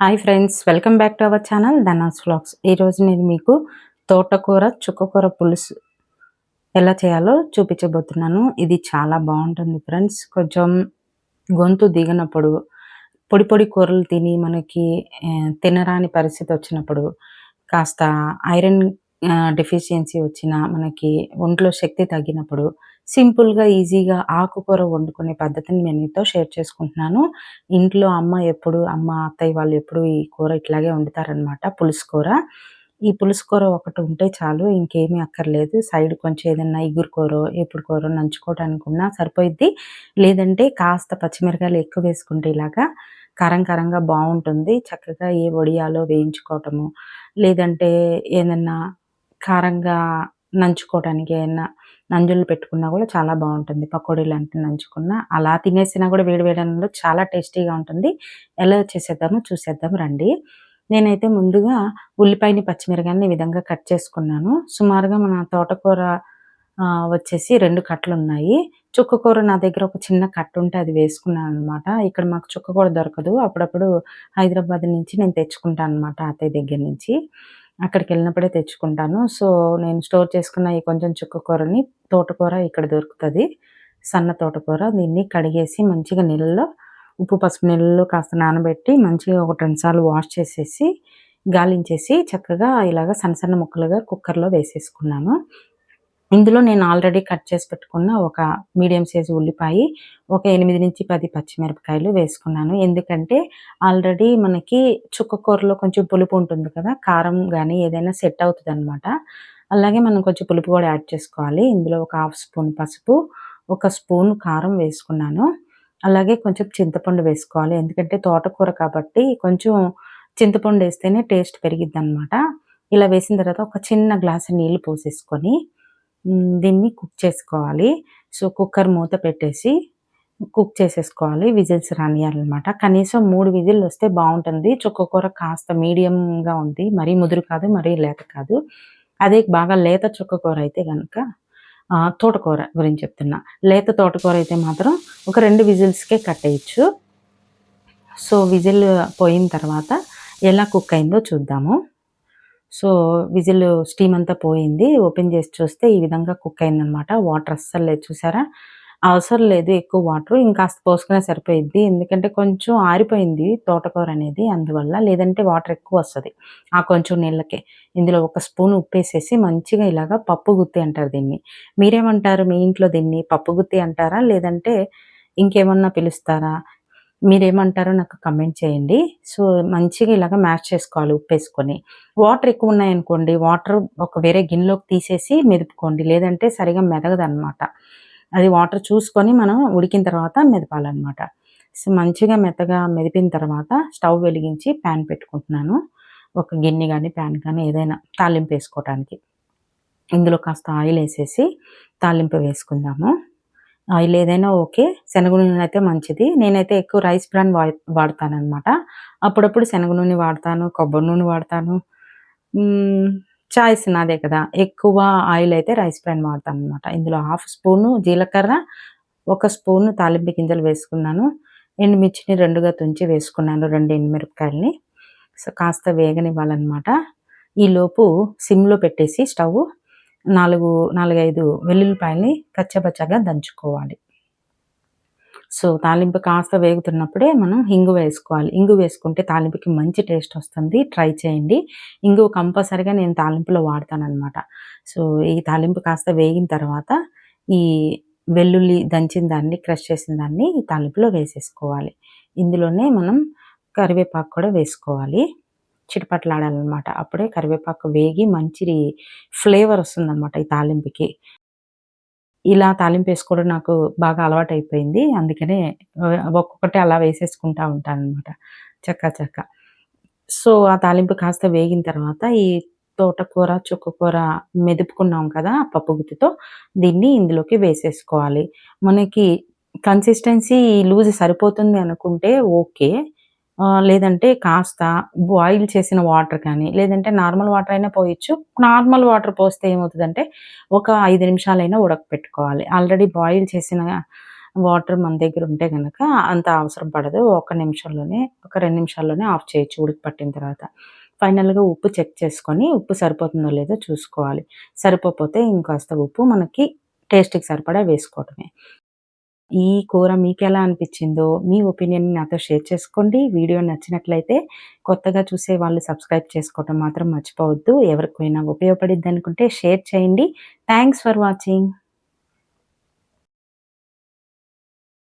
Hi friends welcome back to our channel Dhanas vlogs ఈరోజు నేను మీకు తోటకూర చుక్కకూర పులుసు ఎలా చేయాలో చూపించబోతున్నాను. ఇది చాలా బాగుంటుంది ఫ్రెండ్స్ కొంచెం గొంతు దిగినప్పుడు పొడి పొడి కూరలు తిని మనకి తినరాని పరిస్థితి వచ్చినప్పుడు కాస్త ఐరన్ డెఫిషియన్సీ వచ్చిన మనకి ఒంట్లో శక్తి తగ్గినప్పుడు సింపుల్గా ఈజీగా ఆకుకూర వండుకునే పద్ధతిని నేను మీతో షేర్ చేసుకుంటున్నాను. ఇంట్లో అమ్మ ఎప్పుడు అమ్మ అత్తయ్య వాళ్ళు ఎప్పుడు ఈ కూర ఇట్లాగే వండుతారనమాట పులుసు కూర ఈ పులుసు కూర ఒకటి ఉంటే చాలు ఇంకేమీ అక్కర్లేదు. సైడ్ కొంచెం ఏదైనా ఇగురు కూర ఎప్పుడు కూర నంచుకోవడానికి ఉన్నా సరిపోయిద్ది. లేదంటే కాస్త పచ్చిమిరకాయలు ఎక్కువ వేసుకుంటే ఇలాగా కారం కారంగా బాగుంటుంది. చక్కగా ఏ వడియాలో వేయించుకోవటము లేదంటే ఏదన్నా కారంగా నంచుకోవడానికి ఏదైనా నంజులు పెట్టుకున్నా కూడా చాలా బాగుంటుంది. పకోడీ అంటే నంచుకున్నా అలా తినేసినా కూడా వేడి వేడి చాలా టేస్టీగా ఉంటుంది. ఎలా చేసేద్దామో చూసేద్దాం రండి. నేనైతే ముందుగా ఉల్లిపాయని పచ్చిమిరకాయని ఈ విధంగా కట్ చేసుకున్నాను. సుమారుగా మన తోటకూర వచ్చేసి రెండు కట్టలు ఉన్నాయి. చుక్కకూర నా దగ్గర ఒక చిన్న కట్ట ఉంటే అది వేసుకున్నాను అనమాట ఇక్కడ మాకు చుక్కకూర దొరకదు. అప్పుడప్పుడు హైదరాబాద్ నుంచి నేను తెచ్చుకుంటాను అనమాట అత్తయ్య దగ్గర నుంచి. అక్కడికి వెళ్ళినప్పుడే తెచ్చుకుంటాను. సో నేను స్టోర్ చేసుకున్న ఈ కొంచెం చుక్కకూరని తోటకూర ఇక్కడ దొరుకుతుంది. సన్న తోటకూర దీన్ని కడిగేసి మంచిగా నీళ్ళలో ఉప్పు పసుపు నీళ్ళలో కాస్త నానబెట్టి మంచిగా ఒక రెండు సార్లు వాష్ చేసేసి గాలించేసి చక్కగా ఇలాగ సన్న సన్న ముక్కలుగా కుక్కర్లో వేసేసుకున్నాను. ఇందులో నేను ఆల్రెడీ కట్ చేసి పెట్టుకున్న ఒక మీడియం సైజు ఉల్లిపాయ ఒక ఎనిమిది నుంచి పది పచ్చిమిరపకాయలు వేసుకున్నాను. ఎందుకంటే ఆల్రెడీ మనకి చుక్క కూరలో కొంచెం పులుపు ఉంటుంది కదా కారం కానీ ఏదైనా సెట్ అవుతుంది అనమాట అలాగే మనం కొంచెం పులుపు కూడా యాడ్ చేసుకోవాలి. ఇందులో ఒక హాఫ్ స్పూన్ పసుపు ఒక స్పూన్ కారం వేసుకున్నాను. అలాగే కొంచెం చింతపండు వేసుకోవాలి. ఎందుకంటే తోటకూర కాబట్టి కొంచెం చింతపండు వేస్తేనే టేస్ట్ పెరిగిద్ది అనమాట ఇలా వేసిన తర్వాత ఒక చిన్న గ్లాసు నీళ్ళు పోసేసుకొని దీన్ని కుక్ చేసుకోవాలి. సో కుక్కర్ మూత పెట్టేసి కుక్ చేసేసుకోవాలి. విజిల్స్ రానియాలన్నమాట. కనీసం మూడు విజిల్ వస్తే బాగుంటుంది. చుక్కకూర కాస్త మీడియంగా ఉంది. మరీ ముదురు కాదు మరీ లేత కాదు. అదే బాగా లేత చుక్కకూర అయితే కనుక తోటకూర గురించి చెప్తున్నా. లేత తోటకూర అయితే మాత్రం ఒక రెండు విజిల్స్కే కట్టేయచ్చు సో విజిల్ పోయిన తర్వాత ఎలా కుక్ అయిందో చూద్దాము. సో విజిల్ స్టీమ్ అంతా పోయింది. ఓపెన్ చేసి చూస్తే ఈ విధంగా కుక్ అయిందనమాట వాటర్ అస్సలు లేదు చూసారా? అవసరం లేదు ఎక్కువ వాటర్. ఇంకాస్త పోసుకునే సరిపోయింది ఎందుకంటే కొంచెం ఆరిపోయింది తోటకూర అనేది అందువల్ల. లేదంటే వాటర్ ఎక్కువ వస్తుంది ఆ కొంచెం నీళ్ళకే. ఇందులో ఒక స్పూన్ ఉప్పేసేసి మంచిగా ఇలాగా పప్పు గుత్తి అంటారు దీన్ని. మీరేమంటారు మీ ఇంట్లో దీన్ని? పప్పు గుత్తి అంటారా? లేదంటే ఇంకేమన్నా పిలుస్తారా? మీరేమంటారో నాకు కమెంట్ చేయండి. సో మంచిగా ఇలాగ మ్యాష్ చేసుకోవాలి ఉప్పు వేసుకొని వాటర్ ఎక్కువ ఉన్నాయనుకోండి వాటర్ ఒక వేరే గిన్నెలోకి తీసేసి మెదుపుకోండి. లేదంటే సరిగా మెదగదనమాట అది వాటర్ చూసుకొని మనం ఉడికిన తర్వాత మెదపాలన్నమాట. సో మంచిగా మెత్తగా మెదిపిన తర్వాత స్టవ్ వెలిగించి ప్యాన్ పెట్టుకుంటున్నాను. ఒక గిన్నె కానీ ప్యాన్ కానీ ఏదైనా తాలింపు వేసుకోవటానికి. ఇందులో కాస్త ఆయిల్ వేసేసి తాలింపు వేసుకుందాము. ఆయిల్ ఏదైనా ఓకే. శనగ నూనె అయితే మంచిది. నేనైతే ఎక్కువ రైస్ బ్రాండ్ వా వాడతానమాట అప్పుడప్పుడు శనగ నూనె వాడతాను కొబ్బరి నూనె వాడతాను. చాయిస్ నాదే కదా. ఎక్కువ ఆయిల్ అయితే రైస్ బ్రాండ్ వాడతాను అనమాట ఇందులో హాఫ్ స్పూను జీలకర్ర ఒక స్పూన్ తాలింపు గింజలు వేసుకున్నాను. ఎండుమిర్చిని రెండుగా తుంచి వేసుకున్నాను రెండు ఎండుమిరపకాయలని. సో కాస్త వేగనివ్వాలన్నమాట. ఈలోపు సిమ్లో పెట్టేసి స్టవ్ నాలుగు నాలుగైదు వెల్లుల్లిపాయల్ని కచ్చబచ్చగా దంచుకోవాలి. సో తాలింపు కాస్త వేగుతున్నప్పుడే మనం ఇంగు వేసుకోవాలి. ఇంగు వేసుకుంటే తాలింపుకి మంచి టేస్ట్ వస్తుంది. ట్రై చేయండి. ఇంగు కంపల్సరిగా నేను తాలింపులో వాడతానమాట సో ఈ తాలింపు కాస్త వేగిన తర్వాత ఈ వెల్లుల్లి దంచిన దాన్ని క్రష్ చేసిన దాన్ని ఈ తాలింపులో వేసేసుకోవాలి. ఇందులోనే మనం కరివేపాకు కూడా వేసుకోవాలి. చిటపట్లాడాలన్నమాట. అప్పుడే కరివేపాకు వేగి మంచి ఫ్లేవర్ వస్తుందన్నమాట ఈ తాలింపుకి. ఇలా తాలింపు వేసుకోవడం నాకు బాగా అలవాటు అయిపోయింది అందుకనే ఒక్కొక్కటి అలా వేసేసుకుంటా ఉంటాను అనమాట చక్క చక్క. సో ఆ తాలింపు కాస్త వేగిన తర్వాత ఈ తోటకూర చుక్కకూర మెదుపుకున్నాం కదా పప్పు గుత్తితో దీన్ని ఇందులోకి వేసేసుకోవాలి. మనకి కన్సిస్టెన్సీ లూజ్ సరిపోతుంది అనుకుంటే ఓకే. లేదంటే కాస్త బాయిల్ చేసిన వాటర్ కానీ లేదంటే నార్మల్ వాటర్ అయినా పోయొచ్చు నార్మల్ వాటర్ పోస్తే ఏమవుతుందంటే ఒక ఐదు నిమిషాలైనా ఉడకపెట్టుకోవాలి ఆల్రెడీ బాయిల్ చేసిన వాటర్ మన దగ్గర ఉంటే కనుక అంత అవసరం పడదు. ఒక నిమిషంలోనే ఒక రెండు నిమిషాల్లోనే ఆఫ్ చేయొచ్చు ఉడికి పట్టిన తర్వాత. ఫైనల్‌గా ఉప్పు చెక్ చేసుకొని ఉప్పు సరిపోతుందో లేదో చూసుకోవాలి. సరిపోతే ఇంకాస్త ఉప్పు మనకి టేస్ట్‌కి సరిపడా వేసుకోవటమే. ఈ కూర మీకు ఎలా అనిపించిందో మీ ఒపీనియన్ నాతో షేర్ చేసుకోండి. వీడియో నచ్చినట్లయితే కొత్తగా చూసే వాళ్ళు సబ్స్క్రైబ్ చేసుకోవటం మాత్రం మర్చిపోవద్దు. ఎవరికైనా ఉపయోగపడిద్దనుకుంటే షేర్ చేయండి. Thanks for watching.